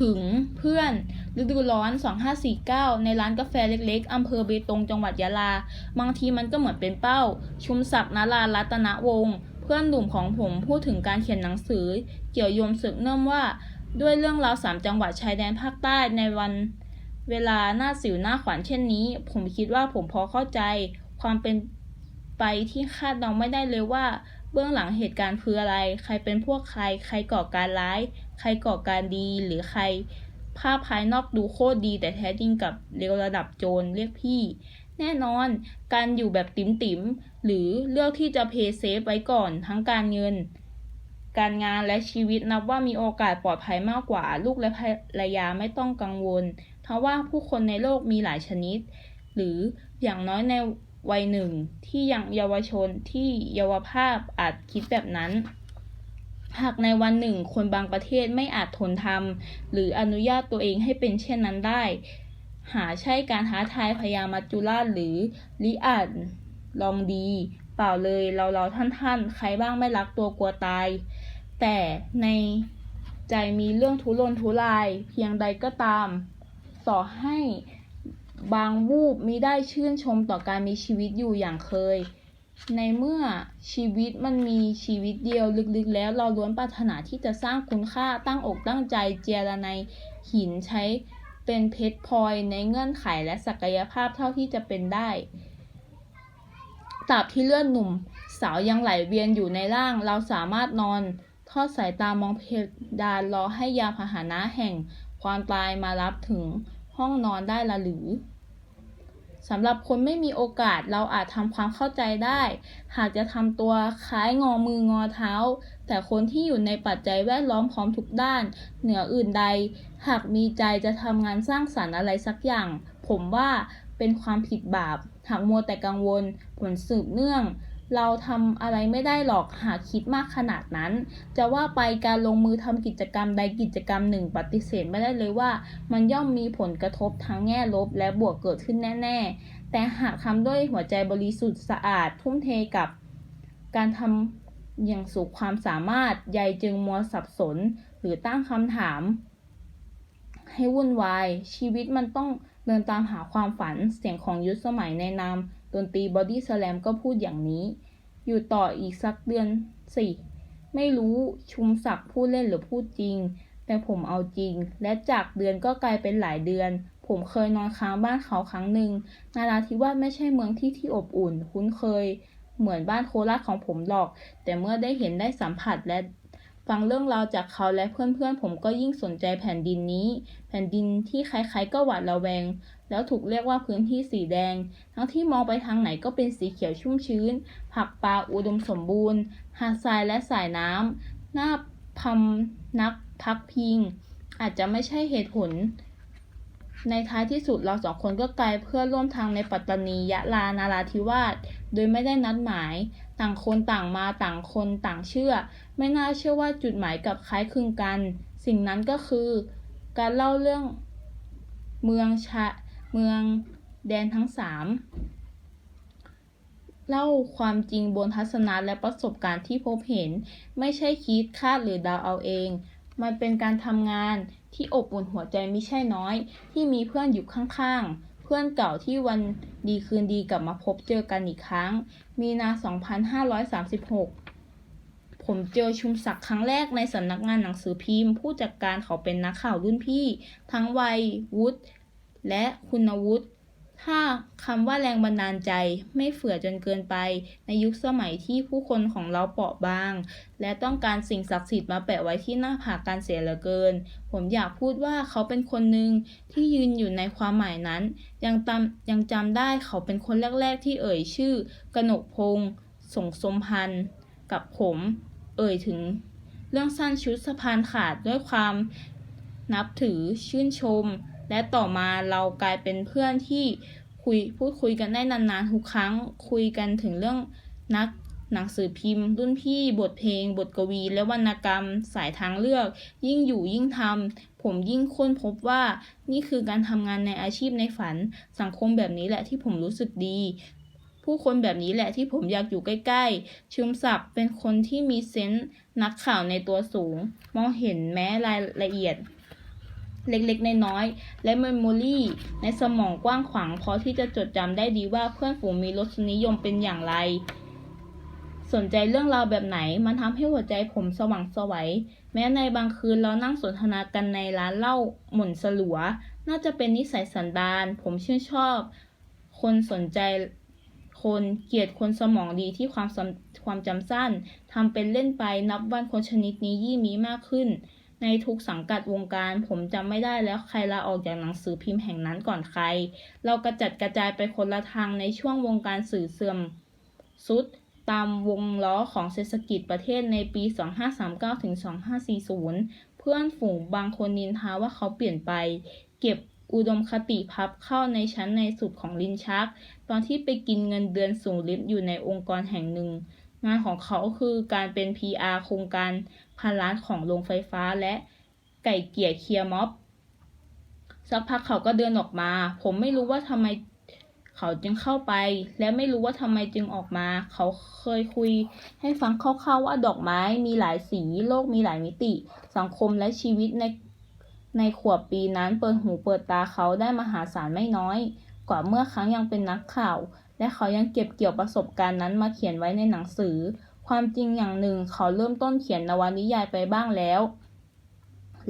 ถึงเพื่อนฤดูร้อน 2549 ในร้านกาแฟเล็กๆ อำเภอเบตงจังหวัดยะลา บางทีมันก็เหมือนเป็นเป้า ชุมศักดิ์นารารัตนวงศ์เพื่อนหนุ่มของผมพูดถึงการเขียนหนังสือ เกี่ยวโยมศึกเนื่องว่า ด้วยเรื่องราวสามจังหวัดชายแดนภาคใต้ในวันเวลาหน้าสิวหน้าขวัญเช่นนี้ ผมคิดว่าผมพอเข้าใจ ความเป็นไปที่คาดเดาไม่ได้เลยว่า เบื้องหลังเหตุการณ์คืออะไร ใครเป็นพวกใคร ใครก่อการร้าย ใครก่อการดี หรือใคร ภาพภายนอกดูโคตรดี แต่แท้จริงกับเลวระดับโจรเรียกพี่ แน่นอน การอยู่แบบติ๋มๆหรือเลือกที่จะเพย์เซฟไว้ก่อนทั้งการเงิน การงานและชีวิตนับว่ามีโอกาสปลอดภัยมากกว่า ลูกและภรรยาไม่ต้องกังวล เพราะว่าผู้คนในโลกมีหลายชนิด หรืออย่างน้อยใน วัยหนึ่งที่ยังเยาวชนที่เยาวภาพอาจคิดแบบนั้น หากในวันหนึ่งคนบางประเทศไม่อาจทนทำหรืออนุญาตตัวเองให้เป็นเช่นนั้นได้ หาใช่การท้าทายพยามัจจุราชหรือลิอาจลองดี เปล่าเลยเราเราท่านท่านใครบ้างไม่รักตัวกลัวตาย แต่ในใจมีเรื่องทุรนทุรายเพียงใดก็ตามต่อให้ บางวูบมิได้ชื่นชมต่อการมีชีวิตอยู่อย่างเคย ในเมื่อชีวิตมันมีชีวิตเดียวลึกๆ แล้วเราล้วนปรารถนาที่จะสร้างคุณค่าตั้งอกตั้งใจเจรในหินใช้เป็นเพชรพลอยในเงื่อนไขและศักยภาพเท่าที่จะเป็นได้ตราบที่เลือดหนุ่ม สาวยังไหลเวียนอยู่ในร่าง เราสามารถนอน ทอดสายตามองเพดานรอให้ยาพาหนะแห่งความตายมารับถึงห้องนอนได้ละหรือ สำหรับคนไม่มีโอกาสเราอาจทำความเข้าใจได้ หากจะทำตัวคล้ายงอมืองอเท้า แต่คนที่อยู่ในปัจจัยแวดล้อมพร้อมทุกด้าน เหนืออื่นใด หากมีใจจะทำงานสร้างสรรค์อะไรสักอย่าง ผมว่าเป็นความผิดบาป หากมัวแต่กังวล ผลสืบเนื่อง เราทำอะไรไม่ได้หรอกหากคิดมากขนาดนั้น จะว่าไปการลงมือทำกิจกรรมใดกิจกรรมหนึ่งปฏิเสธไม่ได้เลยว่า มันย่อมมีผลกระทบทั้งแง่ลบและบวกเกิดขึ้นแน่ ๆ แต่หากทำด้วยหัวใจบริสุทธิ์สะอาด ทุ่มเทกับ การทำอย่างสุดความสามารถใยจึงมัวสับสน หรือตั้งคำถาม ให้วุ่นวาย ชีวิตมันต้องเดินตามหาความฝันเสียงของยุทธสมัยในนาม ดนตรีบอดี้สแลมก็พูดอย่างนี้ อยู่ต่ออีกสักเดือนสิ ไม่รู้ชุมศักดิ์พูดเล่นหรือพูดจริง แต่ผมเอาจริง และจากเดือนก็กลายเป็นหลายเดือน ผมเคยนอนค้างบ้านเขาครั้งหนึ่ง นาราธิวาสไม่ใช่เมืองที่ที่อบอุ่น คุ้นเคย เหมือนบ้านโคราชของผมหรอก แต่เมื่อได้เห็นได้สัมผัสและฟังเรื่องราวจากเขาและเพื่อนๆ ผมก็ยิ่งสนใจแผ่นดินนี้ แผ่นดินที่ใครๆก็หวาดระแวง แล้วถูกเรียกว่าพื้นที่สีแดง ทั้งที่มองไปทางไหนก็เป็นสีเขียวชุ่มชื้น ผักปลาอุดมสมบูรณ์ หาดทรายและสายน้ำหน่าพำนักพักพิง อาจจะไม่ใช่เหตุผล ในท้ายที่สุดเราสองคนก็กลายเพื่อร่วมทางในปัตตานียะลานาราธิวาสโดยไม่ได้นัดหมาย ต่างคนต่างมาต่างคนต่างเชื่อ ไม่น่าเชื่อว่าจุดหมายกับคล้ายคลึงกัน สิ่งนั้นก็คือ การเล่าเรื่องเมืองชะ เมืองแดนทั้งสามเล่าความจริงบนทัศนะและประสบการณ์ที่พบเห็น ไม่ใช่คิดคาดหรือเดาเอาเอง มันเป็นการทำงานที่อบอุ่นหัวใจไม่ใช่น้อย ที่มีเพื่อนอยู่ข้างๆ เพื่อนเก่าที่วันดีคืนดีกลับมาพบเจอกันอีกครั้ง มีนา 2536 ผมเจอชุมศักดิ์ครั้งแรกในสำนักงานหนังสือพิมพ์ ผู้จัดการเขาเป็นนักข่าวรุ่นพี่ ทั้งวัยวุฒิ และคุณวุฒิถ้าคำว่าแรงบันดาลใจไม่เฟื่อจนเกินไปในยุคสมัยที่ผู้คนของเราเปราะบาง และต้องการสิ่งศักดิ์สิทธิ์มาแปะไว้ที่หน้าผากการเสียเหลือเกิน ผมอยากพูดว่าเขาเป็นคนหนึ่งที่ยืนอยู่ในความหมายนั้น ยังจำยังจำได้เขาเป็นคนแรก ๆ ที่เอ่ยชื่อกนกพงศ์สงสมพันธ์กับผม เอ่ยถึง เรื่องสั้นชุดสะพานขาดด้วยความนับถือชื่นชม และต่อมาเรากลายเป็นเพื่อนที่คุยพูดคุยกันได้นานๆทุกครั้งคุยกันถึงเรื่องนักหนังสือพิมพ์ รุ่นพี่บทเพลง บทกวี และวรรณกรรม สายทางเลือก ยิ่งอยู่ยิ่งทำผมยิ่งค้นพบว่านี่คือการทำงานในอาชีพในฝัน สังคมแบบนี้แหละที่ผมรู้สึกดี ผู้คนแบบนี้แหละที่ผมอยากอยู่ใกล้ๆชุมศักดิ์เป็นคนที่มีเซนส์นักข่าวในตัวสูง มองเห็นแม้รายละเอียด เล็กๆ น้อยๆ และเมมโมรีในสมองกว้างขวางพอที่จะจดจำได้ดีว่าเพื่อนฝูงมีรสนิยมเป็นอย่างไร สนใจเรื่องราวแบบไหน มันทำให้หัวใจผมสว่างไสวัย แม้ในบางคืนเรานั่งสนทนากันในร้านเหล้าหม่นสลัว น่าจะเป็นนิสัยสันดาน ผมชื่นชอบ คนสนใจคนเกียดคนสมองดีที่ความความจำสั้นทำเป็นเล่นไปนับวันคนชนิดนี้ยิ่งมีมากขึ้น ในทุกสังกัดวงการ ผมจำไม่ได้แล้วใครลาออกจากหนังสือพิมพ์แห่งนั้นก่อนใคร เรากระจัดกระจายไปคนละทางในช่วงวงการสื่อเสื่อมสุดตามวงล้อของเศรษฐกิจประเทศในปี 2539ถึง2540 เพื่อนฝูงบางคนนินทาว่าเขาเปลี่ยนไป เก็บอุดมคติพับเข้าในชั้นในสุดของลิ้นชัก ตอนที่ไปกินเงินเดือนสูงลิบอยู่ในองค์กรแห่งหนึ่ง งานของเขาคือการเป็น PR โครงการพันล้านของโรงไฟฟ้าและไก่เกี่ยเคลียร์ม็อบ สักพักเขาก็เดินออกมา ผมไม่รู้ว่าทำไมเขาจึงเข้าไป และไม่รู้ว่าทำไมจึงออกมา เขาเคยคุยให้ฟังคร่าวๆว่าดอกไม้มีหลายสีโลกมีหลายมิติ สังคมและชีวิตในในขวบปีนั้นเปิดหูเปิดตาเขาได้มหาศาลไม่น้อย กว่าเมื่อครั้งยังเป็นนักข่าว และเขายังเก็บเกี่ยวประสบการณ์นั้นมาเขียนไว้ในหนังสือ ความจริงอย่างหนึ่งเขาเริ่มต้นเขียนนวนิยายไปบ้างแล้ว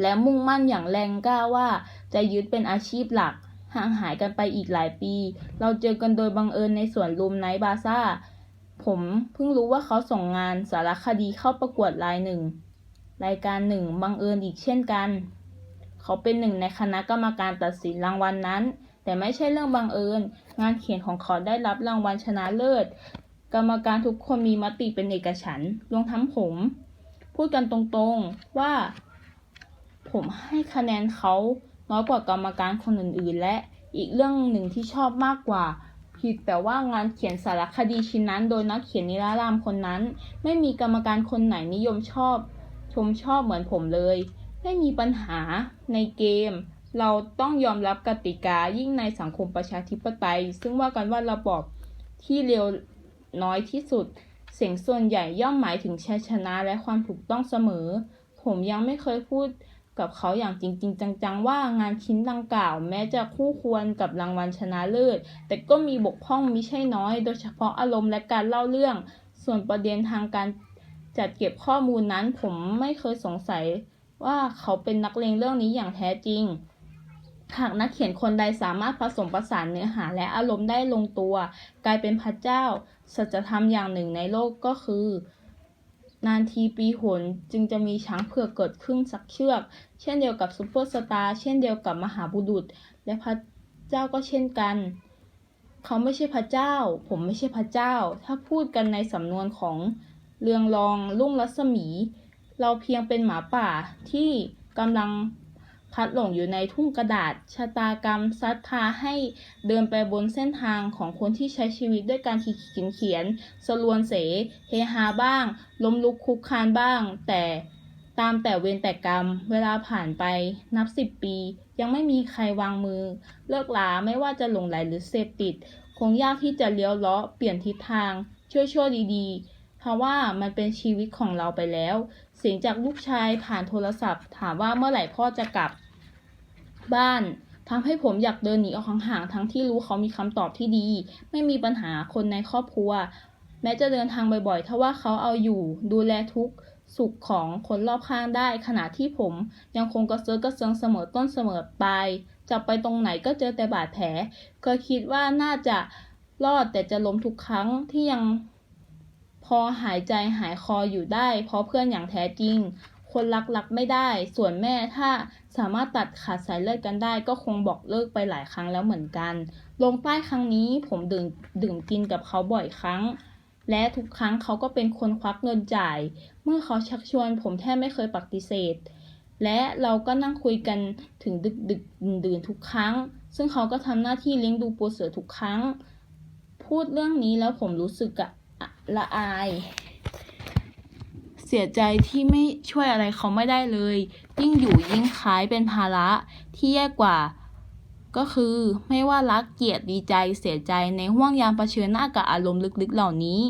และมุ่งมั่นอย่างแรงกล้าว่าจะยึดเป็นอาชีพหลัก ห่างหายกันไปอีกหลายปี เราเจอกันโดยบังเอิญในสวนลุมไนท์บาซ่า ผมเพิ่งรู้ว่าเขาส่งงานสารคดีเข้าประกวดรายหนึ่ง รายการหนึ่งบังเอิญอีกเช่นกัน เขาเป็นหนึ่งในคณะกรรมการตัดสินรางวัลนนั้น แต่ไม่ใช่เรื่องบังเอิญ งานเขียนของเขาได้รับรางวัลชนะเลิศ กรรมการทุกคนมีมติเป็นเอกฉันท์รวมทั้งผม พูดกันตรงๆว่า ผมให้คะแนนเขาน้อยกว่ากรรมการคนอื่นๆ และอีกเรื่องหนึ่งที่ชอบมากกว่า ผิดแต่ว่างานเขียนสารคดีชิ้นนั้น โดยนักเขียนนิรารามคนนั้น ไม่มีกรรมการคนไหนนิยมชอบ ชมชอบเหมือนผมเลย ไม่มีปัญหาในเกม เราต้องยอมรับกติกายิ่งในสังคมประชาธิปไตย ซึ่งว่ากันว่าระบอบที่เร็วน้อยที่สุด เสียงส่วนใหญ่ย่อมหมายถึงชัยชนะและความถูกต้องเสมอ ผมยังไม่เคยพูดกับเขาอย่างจริง ๆ จัง ๆ ว่างานชิ้นดังกล่าว แม้จะคู่ควรกับรางวัลชนะเลิศ แต่ก็มีบกพร่องมิใช่น้อย โดยเฉพาะอารมณ์และการเล่าเรื่อง ส่วนประเด็นทางการจัดเก็บข้อมูลนั้น ผมไม่เคยสงสัยว่าเขาเป็นนักเลงเรื่องนี้อย่างแท้จริง หากนักเขียนคนใดสามารถผสมผสานเนื้อหาและอารมณ์ได้ลงตัว กลายเป็นพระเจ้า สัจธรรมอย่างหนึ่งในโลกก็คือ นานทีปีหนจึงจะมีช้างเผือกเกิดขึ้นสักเชือก เช่นเดียวกับซูเปอร์สตาร์เช่นเดียวกับมหาบุรุษ และพระเจ้าก็เช่นกัน เขาไม่ใช่พระเจ้า ผมไม่ใช่พระเจ้า ถ้าพูดกันในสำนวนของเรืองรองลุ่งรัศมี เราเพียงเป็นหมาป่าที่กำลัง พลัดหลงอยู่ในทุ่งกระดาษ ชะตากรรมซัดพาให้เดินไปบนเส้นทางของคนที่ใช้ชีวิตด้วยการขีดเขียนเขียน สลวนเส เฮฮาบ้าง ล้มลุกคุกคานบ้าง แต่ตามแต่เวรแต่กรรม เวลาผ่านไปนับสิบปี ยังไม่มีใครวางมือ เลิกลาไม่ว่าจะหลงไหลหรือเสพติด คงยากที่จะเลี้ยวลาะเปลี่ยนทิศทางช่วยช่วๆดีๆ เพราะว่ามันเป็นชีวิตของเราไปแล้ว เสียงจากลูกชายผ่านโทรศัพท์ ถามว่าเมื่อไหร่พ่อจะกลับ บ้านทำให้ผมอยากเดินหนีออกห่างๆทั้งที่รู้เขามีคำตอบที่ดี ไม่มีปัญหาคนในครอบครัว แม้จะเดินทางบ่อยๆถ้าว่าเขาเอาอยู่ ดูแลทุกสุขของคนรอบข้างได้ ขณะที่ผมยังคงกระเซาะกระเซิงเสมอต้นเสมอปลายจะไปตรงไหนก็เจอแต่บาดแผล เคยคิดว่าน่าจะรอดแต่จะล้มทุกครั้งที่ยังพอหายใจหายคออยู่ได้ เพราะเพื่อนอย่างแท้จริง คนรักรักไม่ได้ ส่วนแม่ถ้าสามารถตัดขาดสายเลือดกันได้ ก็คงบอกเลิกไปหลายครั้งแล้วเหมือนกัน ลงใต้ครั้งนี้ผมดื่มดื่มกินกับเขาบ่อยครั้ง และทุกครั้งเขาก็เป็นคนควักเงินจ่าย เมื่อเขาชักชวน ผมแทบไม่เคยปฏิเสธ และเราก็นั่งคุยกันถึงดึกดึกดื่นทุกครั้ง ซึ่งเขาก็ทำหน้าที่เลี้ยงดูปูเสือทุกครั้ง พูดเรื่องนี้แล้วผมรู้สึกอะอะละอาย สียใจที่ไม่ช่วยอะไรเขาไม่ได้เลย ยิ่งอยู่ยิ่งคล้ายเป็นภาระที่แย่กว่า ก็คือไม่ว่ารักเกลียดดีใจเสียใจในห่วงยามเผชิญหน้ากับอารมณ์ลึกๆเหล่านี้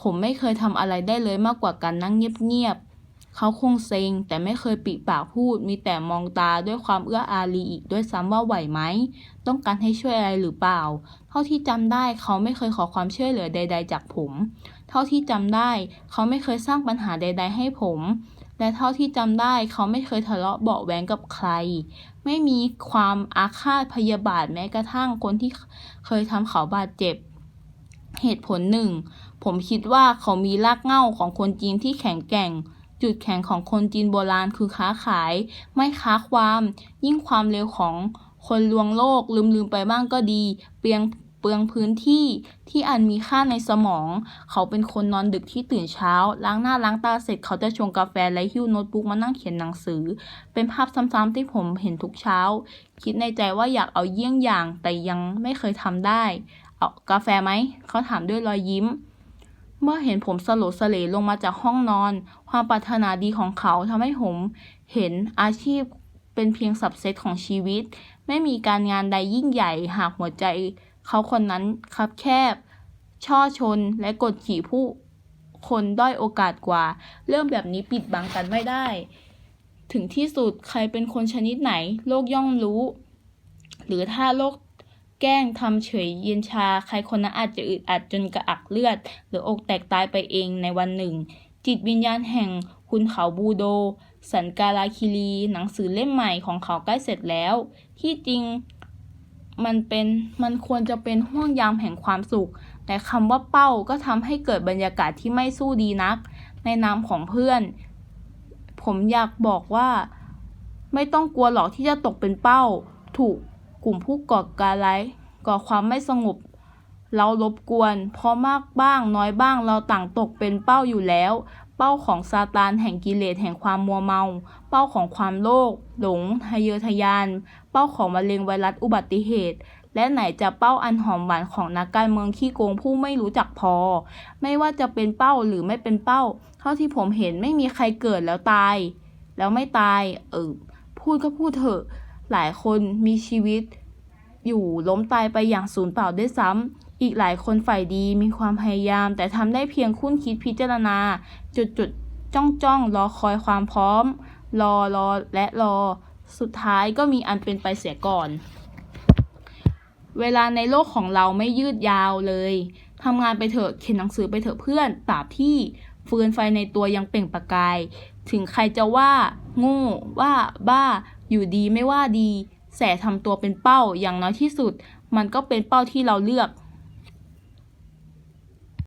ผมไม่เคยทำอะไรได้เลยมากกว่าการนั่งเงียบๆเขาคงเซ็งแต่ไม่เคยปิปากพูด มีแต่มองตาด้วยความเอื้ออารีอีกด้วยซ้ำว่าไหวไหมต้องการให้ช่วยอะไรหรือเปล่า เท่าที่จำได้เขาไม่เคยขอความช่วยเหลือใด ๆ จากผม เท่าที่จำได้ เขาไม่เคยสร้างปัญหาใด ๆ ให้ผม และเท่าที่จำได้ เขาไม่เคยทะเลาะเบาะแว้งกับใคร ไม่มีความอาฆาตพยาบาทแม้กระทั่งคนที่เคยทำเขาบาดเจ็บ เหตุผลหนึ่ง ผมคิดว่าเขามีรากเหง้าของคนจีนที่แข็งแกร่งจุดแข็งของคนจีนโบราณคือค้าขาย ไม่ค้าความ ยิ่งความเร็วของคนลวงโลกลืมๆไปบ้างก็ดีเปลือง เปลืองพื้นที่ที่อันมีค่าในสมอง เขาเป็นคนนอนดึกที่ตื่นเช้า ล้างหน้าล้างตาเสร็จเขาจะชงกาแฟและหิ้วโน้ตบุ๊กมานั่งเขียนหนังสือ เป็นภาพซ้ำๆที่ผมเห็นทุกเช้า คิดในใจว่าอยากเอาเยี่ยงอย่างแต่ยังไม่เคยทำได้ เอากาแฟไหม เขาถามด้วยรอยยิ้มเมื่อเห็นผมสลดสเลลงมาจากห้องนอน ความปรารถนาดีของเขาทำให้ผมเห็นอาชีพเป็นเพียงสับเซตของชีวิต ไม่มีการงานใดยิ่งใหญ่หากหัวใจ เขาคนนั้นคับแคบ ช่อชนและกดขี่ผู้คนด้อยโอกาสกว่า เรื่องแบบนี้ปิดบังกันไม่ได้ ถึงที่สุดใครเป็นคนชนิดไหน โลกย่อมรู้ หรือถ้าโลกแกล้งทำเฉยเย็นชา ใครคนนั้นอาจจะอึดอัดจนกระอักเลือด หรืออกแตกตายไปเองในวันหนึ่ง จิตวิญญาณแห่งคุณเขาบูโด สันกาลาคิรี หนังสือเล่มใหม่ของเขาใกล้เสร็จแล้ว ที่จริง มันเป็นมันควรจะเป็นห่วงยามแห่งความสุข แต่คำว่าเป้าก็ทำให้เกิดบรรยากาศที่ไม่สู้ดีนัก ในนามของเพื่อน ผมอยากบอกว่า ไม่ต้องกลัวหรอกที่จะตกเป็นเป้า ถูกกลุ่มผู้ก่อการร้ายก่อความไม่สงบ เรารบกวน เพราะมากบ้างน้อยบ้างเราต่างตกเป็นเป้าอยู่แล้ว เป้าของซาตานแห่งกิเลสแห่งความมัวเมา เป้าของความโลภหลงทะเยอทะยาน เป้าของมะเร็งไวรัสอุบัติเหตุ และไหนจะเป้าอันหอมหวานของนักการเมืองขี้โกงผู้ไม่รู้จักพอ ไม่ว่าจะเป็นเป้าหรือไม่เป็นเป้า เท่าที่ผมเห็นไม่มีใครเกิดแล้วตาย แล้วไม่ตาย เออพูดก็พูดเถอะ หลายคนมีชีวิต อยู่ล้มตายไปอย่างสูญเปล่าด้วยซ้ำอีกหลายคนฝ่ายดีมีความพยายาม แต่ทำได้เพียงคุ้นคิดพิจารณา จุดจุดจ้องจ้องรอคอยความพร้อม รอรอและรอ สุดท้ายก็มีอันเป็นไปเสียก่อน เวลาในโลกของเราไม่ยืดยาวเลย ทำงานไปเถอะเขียนหนังสือไปเถอะเพื่อนตราบที่ฟืนไฟในตัวยังเปล่งประกาย ถึงใครจะว่า โง่ว่าบ้า อยู่ดีไม่ว่าดี แสทำตัวเป็นเป้าอย่างน้อยที่สุด มันก็เป็นเป้าที่เราเลือก